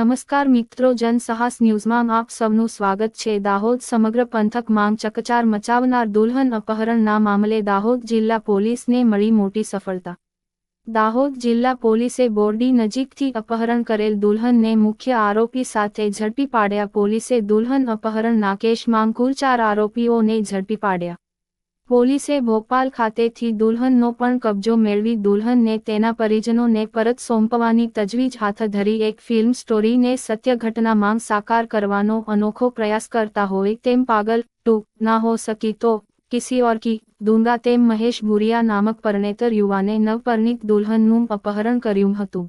નમસ્કાર મિત્રો જનસાહસ ન્યૂઝમાં આપ સૌનું સ્વાગત છે. દાહોદ સમગ્ર પંથકમાં ચકચાર મચાવનાર દુલ્હન અપહરણના મામલે દાહોદ જિલ્લા પોલીસને મળી મોટી સફળતા. દાહોદ જિલ્લા પોલીસે બોરડી નજીકથી અપહરણ કરેલ દુલ્હનને મુખ્ય આરોપી સાથે ઝડપી પાડ્યા. પોલીસે દુલ્હન અપહરણના કેસમાં કુલ ચાર આરોપીઓને ઝડપી પાડ્યા. પોલીસે ભોપાલ ખાતેથી દુલ્હનનો પણ કબજો મેળવી દુલ્હનને તેના પરિજનોને પરત સોંપવાની તજવીજ હાથ ધરી એક ફિલ્મ સ્ટોરીને સત્ય ઘટનામાં સાકાર કરવાનો અનોખો પ્રયાસ કરતા હોય તેમ પાગલ ટુ ના હો સકી તો, કિસી ઓર કી, દુંગા તેમ મહેશ ભુરિયા નામક પરણેતર યુવાને નવપરણિત દુલ્હનનું અપહરણ કર્યું હતું.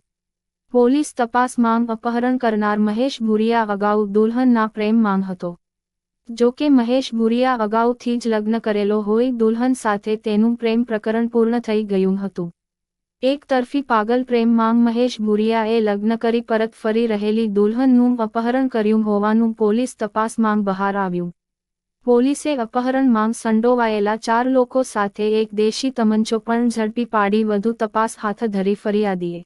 પોલીસ તપાસમાં અપહરણ કરનાર મહેશ ભુરિયા અગાઉ દુલ્હનના પ્રેમમાં હતો. જો કે મહેશ ભુરિયા અગાઉથી જ લગ્ન કરેલો હોય, દુલ્હન સાથે તેનું પ્રેમ પ્રકરણ પૂર્ણ થઈ ગયું હતું. એક તરફી પાગલ પ્રેમમાં મહેશ ભુરિયાએ લગ્ન કરી પરત ફરી રહેલી દુલ્હનનું અપહરણ કર્યું હોવાનું પોલીસ તપાસમાં બહાર આવ્યું. પોલીસે અપહરણમાં સંડોવાયેલા ચાર લોકો સાથે એક દેશી તમંચો પણ ઝડપી પાડી વધુ તપાસ હાથ ધરી ફરિયાદીએ.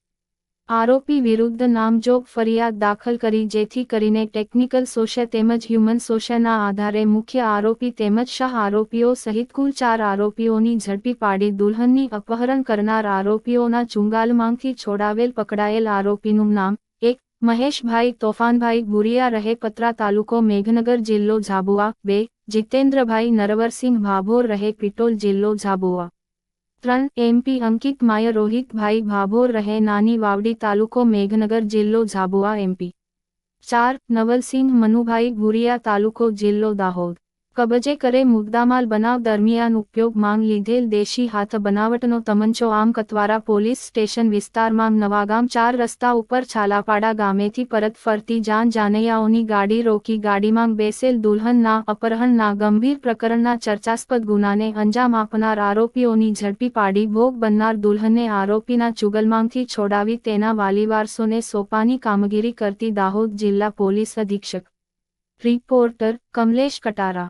આરોપી વિરુદ્ધ નામજોગ ફરિયાદ દાખલ કરી જેથી કરીને ટેકનિકલ સોશિયા તેમજ હ્યુમન સોશિયાના આધારે મુખ્ય આરોપી તેમજ શાહ આરોપીઓ સહિત કુલ ચાર આરોપીઓની ઝડપી પાડી દુલ્હનની અપહરણ કરનાર આરોપીઓના ચુંગાલમાંથી છોડાવેલ પકડાયેલ આરોપીનું નામ, એક, મહેશભાઈ તોફાનભાઈ ગુરિયા રહે પત્રા તાલુકો મેઘનગર જિલ્લો ઝાબુઆ, બે, જીતેન્દ્રભાઈ નરવરસિંહ ભાભોર રહે પિટોલ જિલ્લો ઝાબુઆ. ત્રણ એમપી અંકિત માય રોહિતભાઈ ભાભોર રહે નાની વાવડી તાલુકો મેઘનગર જિલ્લો ઝાબુઆ એમપી ચાર નવલસિંહ મનુભાઈ ભુરિયા તાલુકો જિલ્લો દાહોદ. કબજે કરે મુદ્દામાલ બનાવ દરમિયાન ઉપયોગ માંગ લીધેલ દેશી હાથ બનાવટનો તમંચો આમ કતવારા પોલીસ સ્ટેશન વિસ્તારમાં નવાગામ ચાર રસ્તા ઉપર છાલાપાડા ગામેથી પરત ફરતી જાન જાનૈયાઓની ગાડી રોકી ગાડીમાં બેસેલ દુલ્હનના અપહરણના ગંભીર પ્રકરણના ચર્ચાસ્પદ ગુનાને અંજામ આપનાર આરોપીઓની ઝડપી પાડી ભોગ બનનાર દુલ્હનને આરોપીના ચુગલમાંથી છોડાવી તેના વાલીવારસોને સોંપાની કામગીરી કરતી દાહોદ જિલ્લા પોલીસ અધિક્ષક. રિપોર્ટર કમલેશ કટારા.